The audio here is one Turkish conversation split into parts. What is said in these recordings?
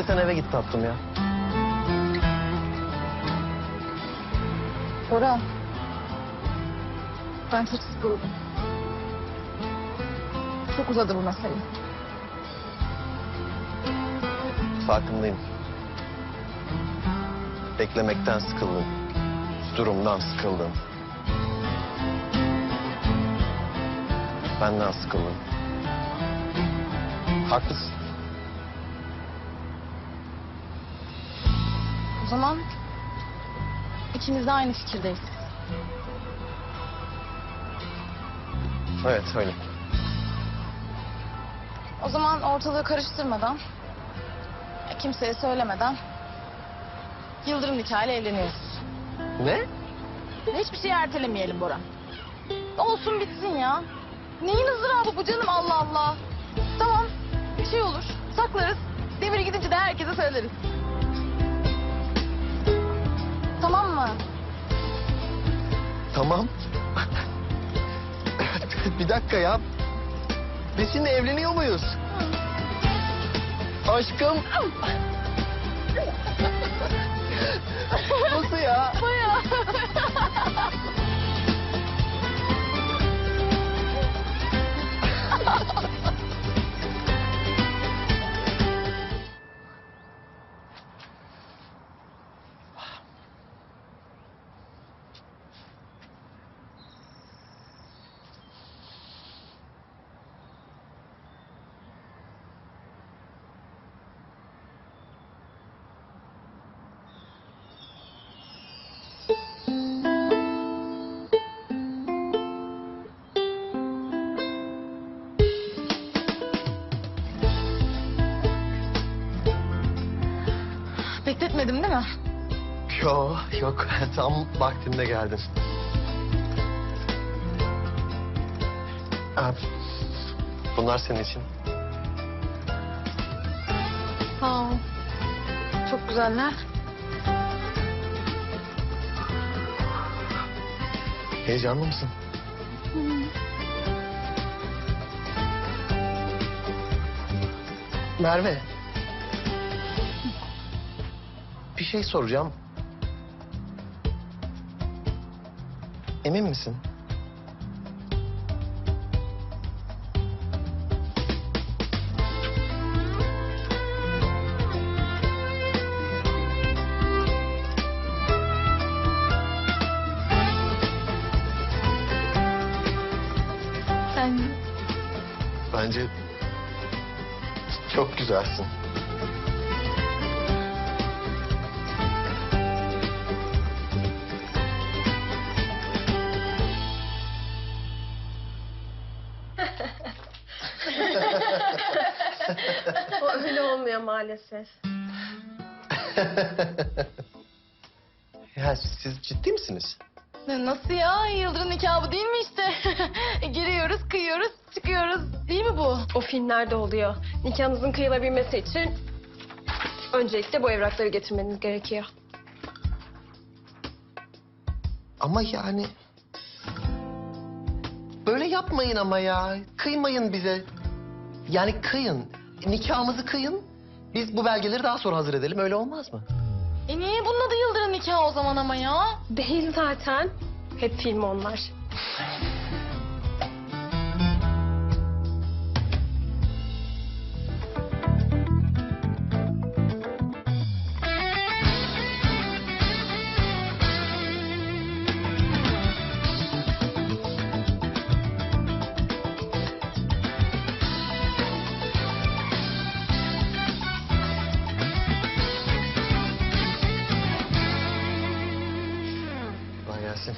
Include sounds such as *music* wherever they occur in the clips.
Hadi sen eve git tatlım ya. Bora. Ben çok sıkıldım. Çok uzadı bu mesele. Farkındayım. Beklemekten sıkıldım. Durumdan sıkıldım. Benden sıkıldım. Haklısın. O zaman ikimiz de aynı fikirdeyiz. Evet öyle. O zaman ortalığı karıştırmadan, kimseye söylemeden Yıldırım nikahıyla evleniyoruz. Ne? Hiçbir şeyi ertelemeyelim Bora. Olsun bitsin ya. Neyin ızdırabı bu canım Allah Allah. Tamam bir şey olur saklarız. Demir gidince de herkese söyleriz. Tamam mı? Tamam. *laughs* bir dakika ya. Biz şimdi evleniyor muyuz? Aşkım. *laughs* Nasıl ya? Baya. Bekletmedim değil mi? Yo, yok. *laughs* Tam vaktinde geldin. Abi, bunlar senin için. Sağ ol. Çok güzeller. Heyecanlı mısın? Merve. Şey soracağım. Emin misin? Bence çok güzelsin. Maalesef. *laughs* ya siz ciddi misiniz? Nasıl ya? Yıldırım nikahı değil mi işte? *laughs* Giriyoruz, kıyıyoruz, çıkıyoruz. Değil mi bu? O filmlerde oluyor. Nikahınızın kıyılabilmesi için öncelikle bu evrakları getirmeniz gerekiyor. Ama yani... Böyle yapmayın ama ya. Kıymayın bize. Yani kıyın. Nikahımızı kıyın. Biz bu belgeleri daha sonra hazır edelim. Öyle olmaz mı? E niye bunun adı Yıldırım nikahı o zaman ama ya? Değil zaten. Hep film onlar. Gelsin.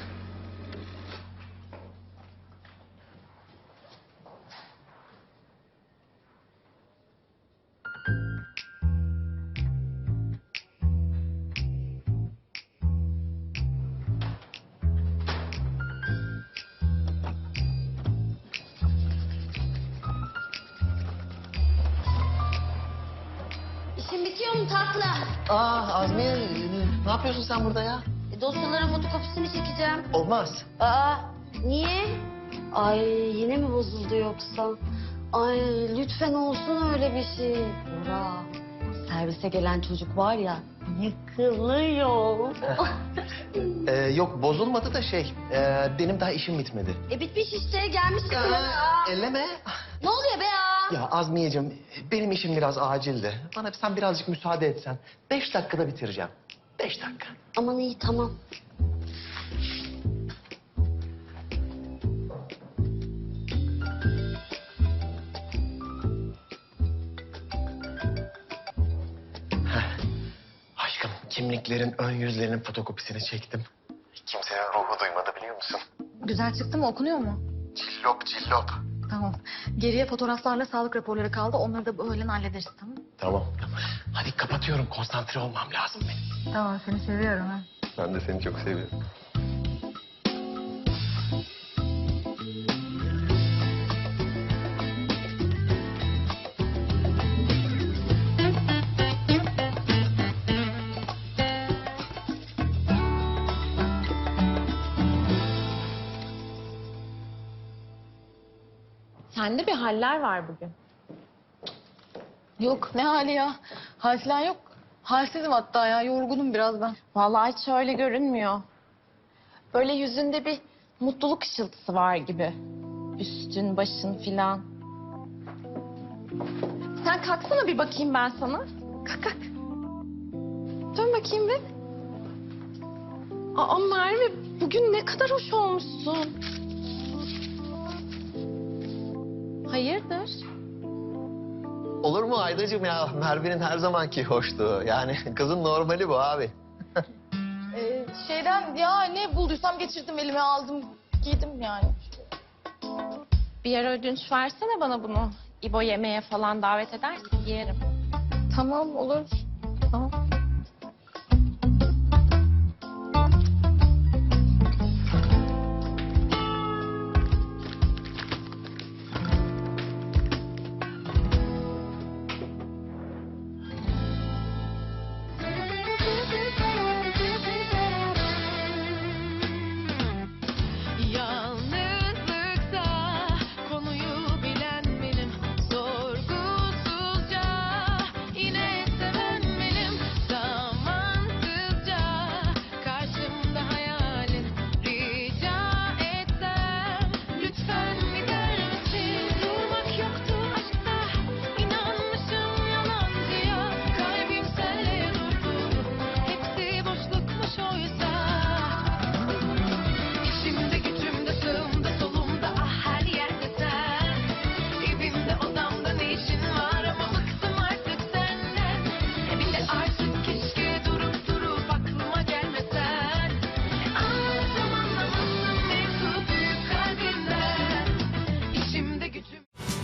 İşin bitiyor mu tatlı? Aa Azmiye ne yapıyorsun sen burada ya? Dosyaların fotokopisini çekeceğim. Olmaz. Aa, niye? Ay yine mi bozuldu yoksa? Ay lütfen olsun öyle bir şey. Bora, servise gelen çocuk var ya yıkılıyor. *laughs* Ee, yok bozulmadı da şey e, benim daha işim bitmedi. e bitmiş işte gelmiş yıkılıyor. elleme. Ne oluyor be ya? Ya Azmiyeciğim benim işim biraz acildi. Bana sen birazcık müsaade etsen. Beş dakikada bitireceğim. Beş dakika. Aman iyi tamam. Aşkım kimliklerin ön yüzlerinin fotokopisini çektim. Kimsenin ruhu duymadı biliyor musun? Güzel çıktı mı? Okunuyor mu? Cillop cillop. Tamam. Geriye fotoğraflarla sağlık raporları kaldı. Onları da öğlen hallederiz tamam mı? Tamam tamam. Hadi kapatıyorum konsantre olmam lazım benim. Tamam seni seviyorum ha. Ben de seni çok seviyorum. Sende bir haller var bugün. Yok ne hali ya? Hal falan yok. Halsizim hatta ya. Yorgunum biraz ben. Vallahi hiç öyle görünmüyor. Böyle yüzünde bir mutluluk ışıltısı var gibi. Üstün, başın filan. Sen kalksana bir bakayım ben sana. Kalk kalk. Dön bakayım bir. Aa Merve bugün ne kadar hoş olmuşsun. Hayırdır? Olur mu Aydacığım ya? Merve'nin her zamanki hoşluğu. Yani *laughs* kızın normali bu abi. *laughs* Ee, şeyden ya ne bulduysam geçirdim elime aldım giydim yani. Bir ara ödünç versene bana bunu. İbo yemeğe falan davet edersin yerim. Tamam olur. Tamam.